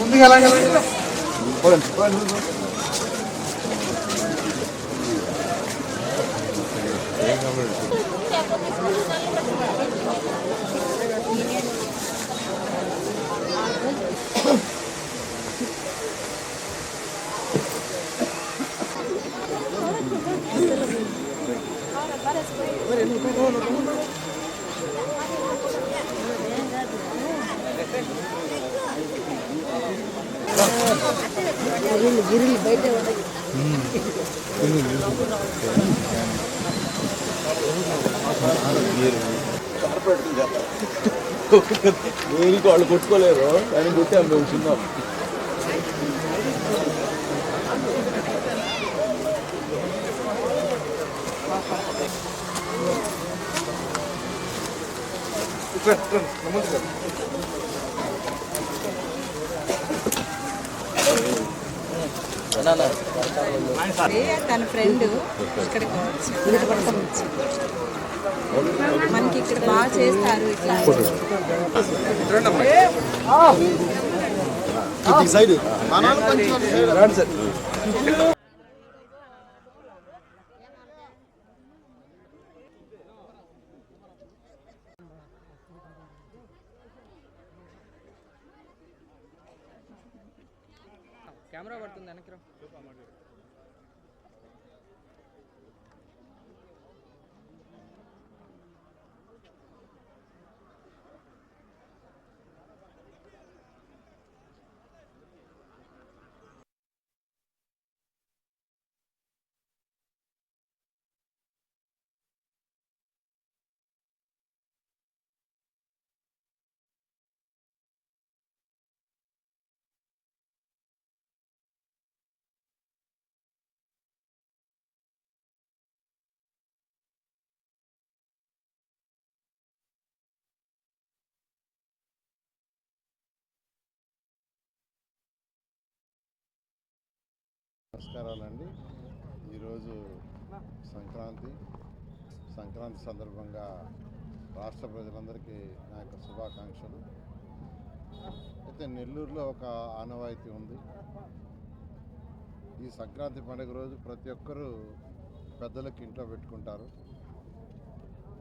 ముందుకు ఎలా గిరిలు బయట దేనికి వాళ్ళు కొట్టుకోలేరు. కానీ కొట్టాం మేము చిన్న తన ఫ్రెండ్ ఇక్కడికి వచ్చి మనకి ఇక్కడ బాగా చేస్తారు ఇట్లా. కెమెరా పడుతుంది వెనక్కి నమస్కారాలండి. ఈరోజు సంక్రాంతి. సంక్రాంతి సందర్భంగా రాష్ట్ర ప్రజలందరికీ నా యొక్క శుభాకాంక్షలు. అయితే నెల్లూరులో ఒక ఆనవాయితీ ఉంది. ఈ సంక్రాంతి పండుగ రోజు ప్రతి ఒక్కరూ పెద్దలకు ఇంట్లో పెట్టుకుంటారు.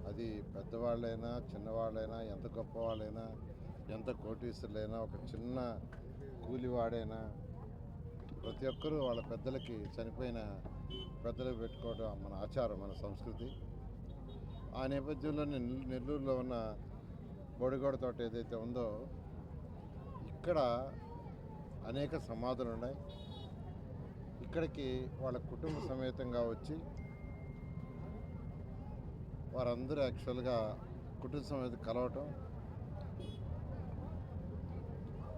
అది పెద్దవాళ్ళైనా చిన్నవాళ్ళైనా ఎంత గొప్పవాళ్ళైనా ఎంత కోటీసులైనా ఒక చిన్న కూలివాడైనా ప్రతి ఒక్కరూ వాళ్ళ పెద్దలకి చనిపోయిన పెద్దలకు పెట్టుకోవడం మన ఆచారం మన సంస్కృతి. ఆ నేపథ్యంలో నెల్లూరులో ఉన్న బొడిగోడ తోట ఏదైతే ఉందో ఇక్కడ అనేక సమాధులు ఉన్నాయి. ఇక్కడికి వాళ్ళ కుటుంబ సమేతంగా వచ్చి వారందరూ యాక్చువల్గా కుటుంబ సమేత కలవటం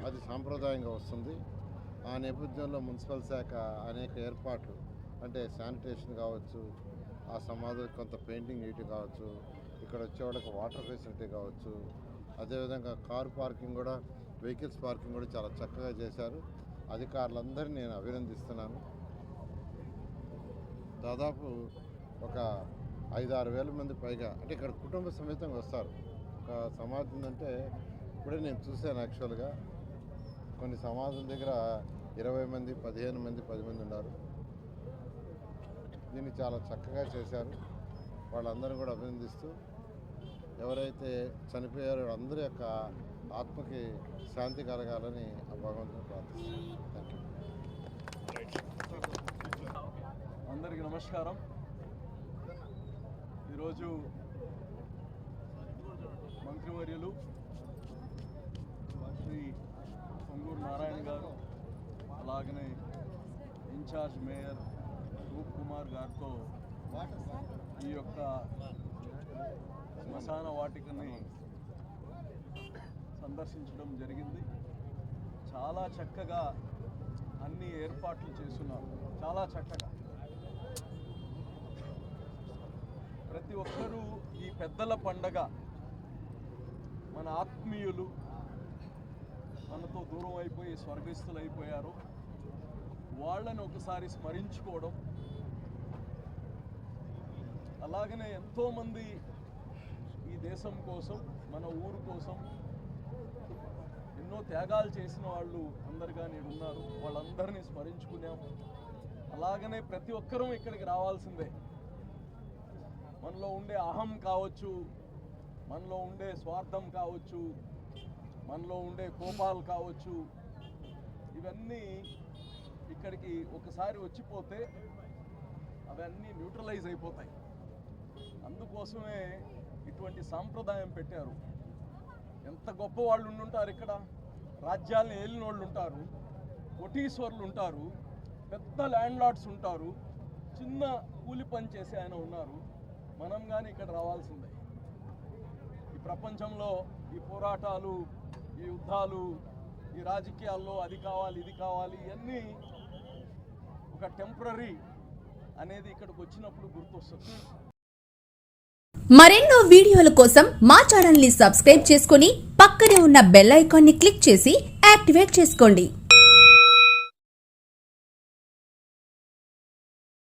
అది సాంప్రదాయంగా వస్తుంది. ఆ నేపథ్యంలో మున్సిపల్ శాఖ అనేక ఏర్పాట్లు అంటే శానిటేషన్ కావచ్చు ఆ సమాధులకు కొంత పెయింటింగ్ వేయటం కావచ్చు ఇక్కడ వచ్చేవాళ్ళకి వాటర్ ఫెసిలిటీ కావచ్చు అదేవిధంగా కార్ పార్కింగ్ కూడా వెహికల్స్ పార్కింగ్ కూడా చాలా చక్కగా చేశారు. అధికారులందరినీ నేను అభినందిస్తున్నాను. దాదాపు ఒక ఐదారు వేల మంది పైగా అంటే ఇక్కడ కుటుంబ సమేతంగా వస్తారు. ఒక సమాధి అంటే ఇప్పుడే నేను చూశాను యాక్చువల్గా. కొన్ని సమాధుల దగ్గర ఇరవై మంది పదిహేను మంది పది మంది ఉన్నారు. దీన్ని చాలా చక్కగా చేశారు. వాళ్ళందరూ కూడా అభినందిస్తూ ఎవరైతే చనిపోయారో అందరి యొక్క ఆత్మకి శాంతి కలగాలని ఆ భగవంతుని ప్రార్థిస్తున్నాను థ్యాంక్ యూ అందరికీ నమస్కారం. ఈరోజు మంత్రివర్యులు ఇన్ఛార్జ్ మేయర్ రూప్ కుమార్ గారితో ఈ యొక్క శ్మశాన వాటికని సందర్శించడం జరిగింది. చాలా చక్కగా అన్ని ఏర్పాట్లు చేస్తున్నారు. చాలా చక్కగా. ప్రతి ఒక్కరూ ఈ పెద్దల పండగ మన ఆత్మీయులు మనతో దూరం అయిపోయి స్వర్గస్థులు అయిపోయారు వాళ్ళని ఒకసారి స్మరించుకోవడం. అలాగనే ఎంతోమంది ఈ దేశం కోసం మన ఊరు కోసం ఎన్నో త్యాగాలు చేసిన వాళ్ళు అందరుగా నేను ఉన్నారు వాళ్ళందరినీ స్మరించుకున్నాం. అలాగనే ప్రతి ఒక్కరూ ఇక్కడికి రావాల్సిందే. మనలో ఉండే అహం కావచ్చు మనలో ఉండే స్వార్థం కావచ్చు మనలో ఉండే కోపాలు కావచ్చు ఇవన్నీ ఇక్కడికి ఒకసారి వచ్చిపోతే అవన్నీ న్యూట్రలైజ్ అయిపోతాయి. అందుకోసమే ఇటువంటి సాంప్రదాయం పెట్టారు. ఎంత గొప్ప వాళ్ళు ఉండుంటారు ఇక్కడ? రాజ్యాలను ఏలిన వాళ్ళు ఉంటారు కోటీశ్వర్లు ఉంటారు పెద్ద ల్యాండ్ లార్డ్స్ ఉంటారు చిన్న కూలి పని చేసే ఆయన ఉన్నారు. మనం కానీ ఇక్కడ రావాల్సిందే. ఈ ప్రపంచంలో ఈ పోరాటాలు ఈ యుద్ధాలు ఈ రాజకీయాల్లో అది కావాలి ఇది కావాలి ఇవన్నీ ఒక టెంపరీ అనేది ఇక్కడికి వచ్చినప్పుడు గుర్తొస్తుంది. మరెన్నో వీడియోల కోసం మా ఛానల్ని సబ్స్క్రైబ్ చేసుకుని పక్కనే ఉన్న బెల్ ఐకాన్ని క్లిక్ చేసి యాక్టివేట్ చేసుకోండి.